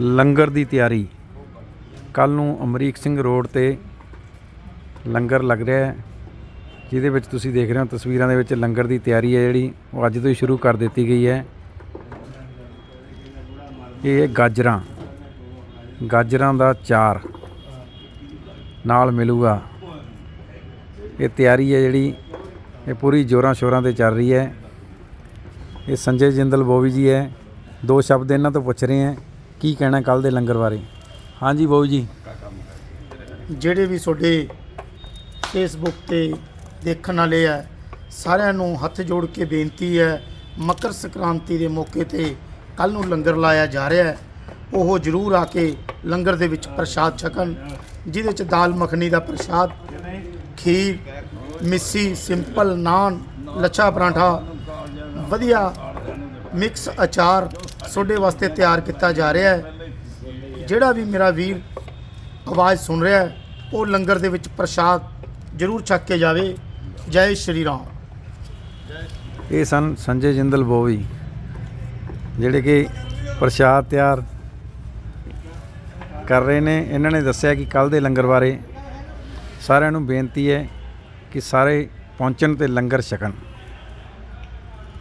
ਲੰਗਰ ਦੀ ਤਿਆਰੀ। ਕੱਲ ਨੂੰ ਅਮਰੀਕ ਸਿੰਘ ਰੋਡ ਤੇ ਲੰਗਰ ਲੱਗ ਰਿਹਾ ਹੈ, ਜਿਹਦੇ ਵਿੱਚ ਤੁਸੀਂ ਦੇਖ ਰਹੇ ਹੋ ਤਸਵੀਰਾਂ ਦੇ ਵਿੱਚ ਲੰਗਰ ਦੀ ਤਿਆਰੀ ਹੈ ਜਿਹੜੀ, ਉਹ ਅੱਜ ਤੋਂ ਹੀ ਸ਼ੁਰੂ ਕਰ ਦਿੱਤੀ ਗਈ ਹੈ। ਇਹ ਗਾਜਰਾਂ। ਗਾਜਰਾਂ ਦਾ ਚਾਰ ਨਾਲ ਮਿਲੂਗਾ। ਇਹ ਤਿਆਰੀ ਹੈ ਜਿਹੜੀ, ਇਹ ਪੂਰੀ ਜੋਰਾਂ ਸ਼ੋਰਾਂ ਤੇ ਚੱਲ ਰਹੀ ਹੈ। ਇਹ ਸੰਜੇ ਜਿੰਦਲ ਬੋਵੀ ਜੀ ਹੈ। ਦੋ ਸ਼ਬਦ ਇਹਨਾਂ ਤੋਂ ਪੁੱਛ ਰਹੇ ਹਾਂ। ਕੀ ਕਹਿਣਾ ਕੱਲ ਦੇ ਲੰਗਰ ਬਾਰੇ? ਹਾਂਜੀ ਬੋਵੀ ਜੀ। ਜਿਹੜੇ ਵੀ ਤੁਹਾਡੇ ਫੇਸਬੁੱਕ ਤੇ ਦੇਖਣ ਵਾਲੇ ਆ, ਸਾਰਿਆਂ ਨੂੰ ਹੱਥ ਜੋੜ ਕੇ ਬੇਨਤੀ ਹੈ, ਮਕਰ ਸੰਕ੍ਰਾਂਤੀ ਦੇ ਮੌਕੇ ਤੇ ਕੱਲ ਨੂੰ ਲੰਗਰ ਲਾਇਆ ਜਾ ਰਿਹਾ ਹੈ। ਉਹ ਜ਼ਰੂਰ ਆ ਕੇ ਲੰਗਰ ਦੇ ਵਿੱਚ ਪ੍ਰਸ਼ਾਦ ਛਕਣ, ਜਿਹਦੇ ਚ ਦਾਲ ਮੱਖਣੀ ਦਾ ਪ੍ਰਸ਼ਾਦ, ਖੀਰ, ਮਿੱਸੀ, ਸਿੰਪਲ ਨਾਨ, ਲੱਛਾ ਪਰਾਂਠਾ, ਵਧੀਆ ਮਿਕਸ ਅਚਾਰ ਤੁਹਾਡੇ ਵਾਸਤੇ ਤਿਆਰ ਕੀਤਾ ਜਾ ਰਿਹਾ ਹੈ। ਜਿਹੜਾ ਵੀ ਮੇਰਾ ਵੀਰ ਆਵਾਜ਼ ਸੁਣ ਰਿਹਾ ਹੈ, ਉਹ ਲੰਗਰ ਦੇ ਵਿੱਚ ਪ੍ਰਸ਼ਾਦ ਜ਼ਰੂਰ ਛਕ ਕੇ ਜਾਵੇ। ਜੈ ਸ਼੍ਰੀ ਰਾਮ। ਇਹ ਸਨ ਸੰਜੇ ਜਿੰਦਲ ਬੋਵੀ, ਜਿਹੜੇ ਕਿ ਪ੍ਰਸ਼ਾਦ ਤਿਆਰ ਕਰ ਰਹੇ ਨੇ। ਇਹਨਾਂ ਨੇ ਦੱਸਿਆ ਕਿ ਕੱਲ ਦੇ ਲੰਗਰ ਬਾਰੇ ਸਾਰਿਆਂ ਨੂੰ ਬੇਨਤੀ ਹੈ ਕਿ ਸਾਰੇ ਪਹੁੰਚਣ ਤੇ ਲੰਗਰ ਛਕਣ।